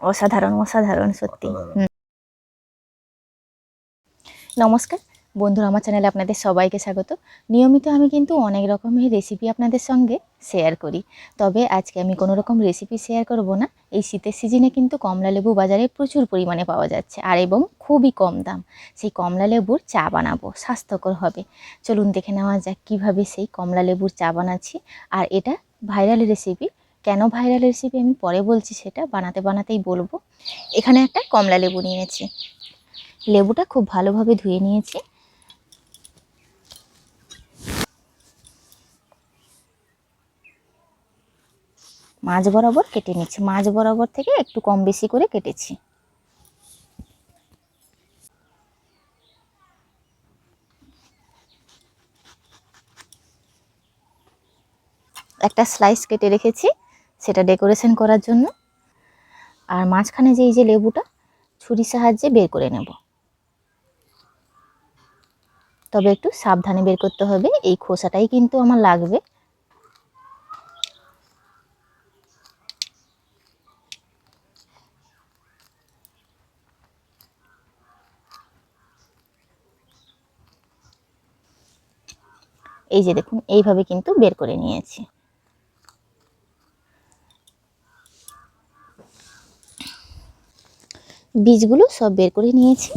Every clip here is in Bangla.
অসাধারণ অসাধারণ সত্যি। নমস্কার। বন্ধুরা আমার চ্যানেলে আপনাদের সবাইকে স্বাগত। নিয়মিত আমি কিন্তু অনেক রকমের রেসিপি আপনাদের সঙ্গে শেয়ার করি। তবে আজকে আমি কোনো রকম রেসিপি শেয়ার করব না। এই শীতের সিজনে কিন্তু কমলা লেবু বাজারে প্রচুর পরিমাণে পাওয়া যাচ্ছে আর এবং খুবই কম দাম। সেই কমলা লেবুর চা বানাবো স্বাস্থ্যকর হবে। চলুন দেখে নেওয়া যাক কীভাবে সেই কমলা লেবুর চা বানাচ্ছি। আর এটা ভাইরাল রেসিপি কেন ভাইরাল রেসিপি আমি পরে বলছি সেটা, বানাতে বানাতেই বলব। এখানে একটা কমলা লেবু নিয়েছি। লেবুটা খুব ভালোভাবে ধুয়ে নিয়েছি। মাছ বরাবর কেটে নিচ্ছি। মাছ বরাবর থেকে একটু কম বেশি করে কেটেছি। একটা স্লাইস কেটে রেখেছি। সেটা ডেকোরেশন করার জন্য। আর মাঝখানে যে এই যে লেবুটা, ছুরির সাহায্যে বের করে নেব। তবে একটু সাবধানে বের করতে হবে, এই খোসাটাই কিন্তু আমার লাগবে। এই যে দেখুন, এইভাবে কিন্তু বের করে নিয়েছি। বীজগুলো সব বের করে নিয়েছি।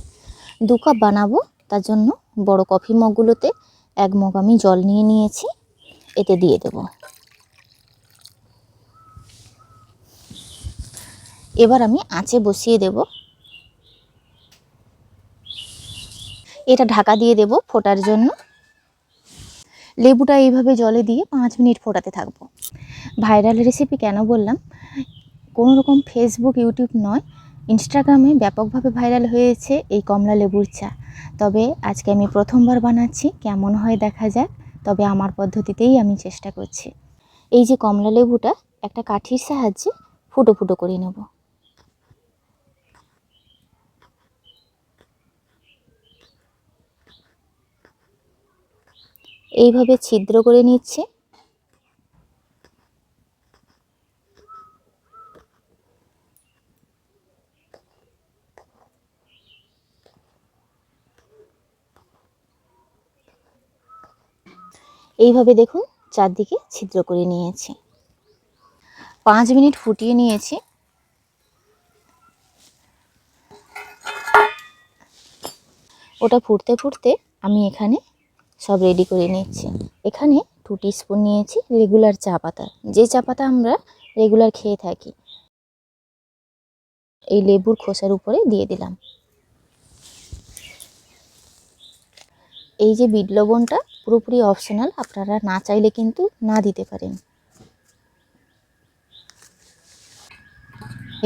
দু কাপ বানাবো, তার জন্য বড় কফি মগগুলোতে এক মগ আমি জল নিয়ে নিয়েছি, এতে দিয়ে দেব। এবার আমি আঁচে বসিয়ে দেব। এটা ঢাকা দিয়ে দেব ফোটার জন্য। লেবুটা এইভাবে জলে দিয়ে পাঁচ মিনিট ফোটাতে থাকব। ভাইরাল রেসিপি কেন বললাম? কোনো রকম ফেসবুক ইউটিউব নয়। ইনস্টাগ্রামে ব্যাপকভাবে ভাইরাল হয়েছে এই কমলা লেবুর চা। তবে আজকে আমি প্রথমবার বানাচ্ছি, কেমন হয় দেখা যাক, তবে আমার পদ্ধতিতেই আমি চেষ্টা করছি। এই যে কমলা লেবুটা, একটা কাঠির সাহায্যে ফুটো ফুটো করে নেব। এইভাবে ছিদ্র করে নিচ্ছে। এইভাবে দেখুন চারদিকে ছিদ্র করে নিয়েছি। পাঁচ মিনিট ফুটিয়ে নিয়েছি। ওটা ফুটতে ফুটতে আমি এখানে সব রেডি করে নিচ্ছি। এখানে টু স্পুন নিয়েছি রেগুলার চা পাতা। যে চা পাতা আমরা রেগুলার খেয়ে থাকি, এই লেবুর খোসার উপরে দিয়ে দিলাম। এই যে বিট লবণটা পুরোপুরি অপশনাল আপনারা না চাইলে কিন্তু না দিতে পারেন।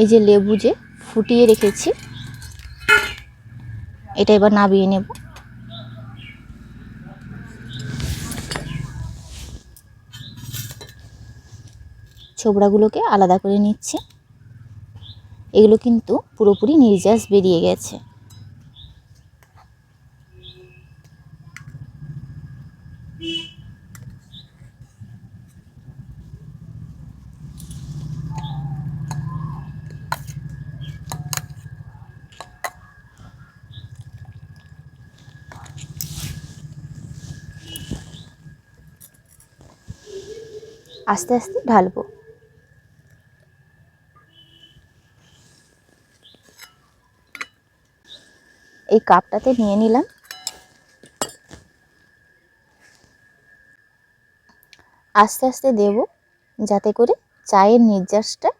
এই যে লেবু যে ফুটিয়ে রেখেছি, এটা এবার নাবিয়ে নেব। ছোবড়াগুলোকে আলাদা করে নিচ্ছে। এগুলো কিন্তু পুরোপুরি নির্যাস বেরিয়ে গেছে। আস্তে আস্তে ঢালবো। এই কাপটাতে নিয়ে নিলাম। আস্তে আস্তে দেব যাতে করে চায়ের নির্যাসটা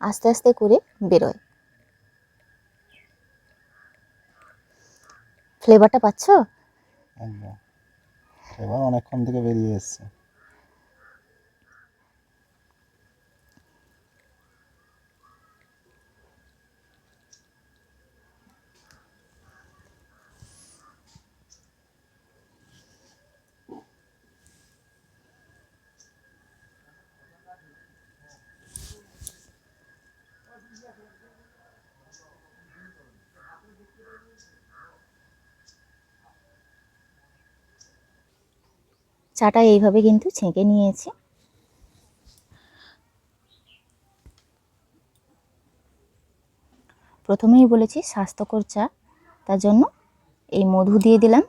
আস্তে আস্তে করে বেরোয়। ফ্লেভারটা পাচ্ছ? অনেকক্ষণ থেকে বেরিয়ে এসছে। চাটা এইভাবে কিন্তু ছেঁকে নিয়েছি। প্রথমেই বলেছি স্বাস্থ্যকর চা, তার জন্য এই মধু দিয়ে দিলাম।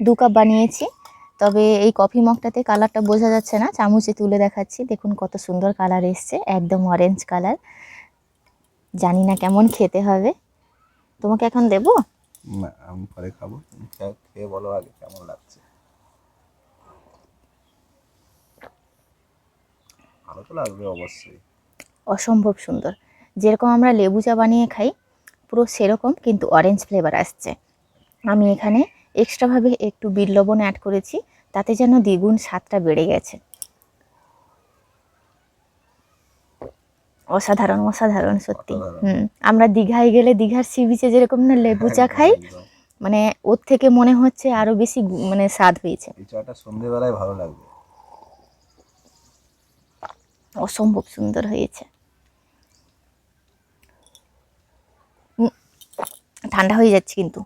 দু কাপ বানিয়েছি। তবে এই কফি মগটাতে কালারটা বোঝা যাচ্ছে না। চামচে তুলে দেখাচ্ছি। দেখুন কত সুন্দর কালার এসছে। একদম অরেঞ্জ কালার। জানি না কেমন খেতে হবে। তোমাকে এখন দেবো? না আমি পরে খাব। খেয়ে বলো আগে কেমন লাগছে। ভালো তো লাগবে অবশ্যই। অসম্ভব সুন্দর। যেরকম আমরা লেবু চা বানিয়ে খাই পুরো সেরকম কিন্তু অরেঞ্জ ফ্লেভার আসছে। আমি এখানে এক্সট্রাভাবে একটু বিট লবণ অ্যাড করেছি তাতে যেন দ্বিগুণ স্বাদটা বেড়ে গেছে। অসাধারণ অসাধারণ সত্যি। হুম আমরা দীঘায় গেলে দীঘার সি বিচে যেরকম না লেবু চা খাই মানে ওর থেকে মনে হচ্ছে আরও বেশি মানে স্বাদ হয়েছে চাটা সন্ধেবেলায় ভালো লাগবে। অসম্ভব সুন্দর হয়েছে। ঠান্ডা হয়ে যাচ্ছে কিন্তু।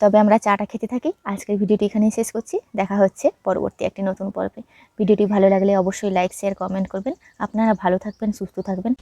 তবে আমরা চাটা খেতে থাকি। আজকের ভিডিওটি এখানেই শেষ করছি। দেখা হচ্ছে পরবর্তী একটি নতুন পর্বে। ভিডিওটি ভালো লাগলে অবশ্যই লাইক শেয়ার কমেন্ট করবেন। আপনারা ভালো থাকবেন, সুস্থ থাকবেন।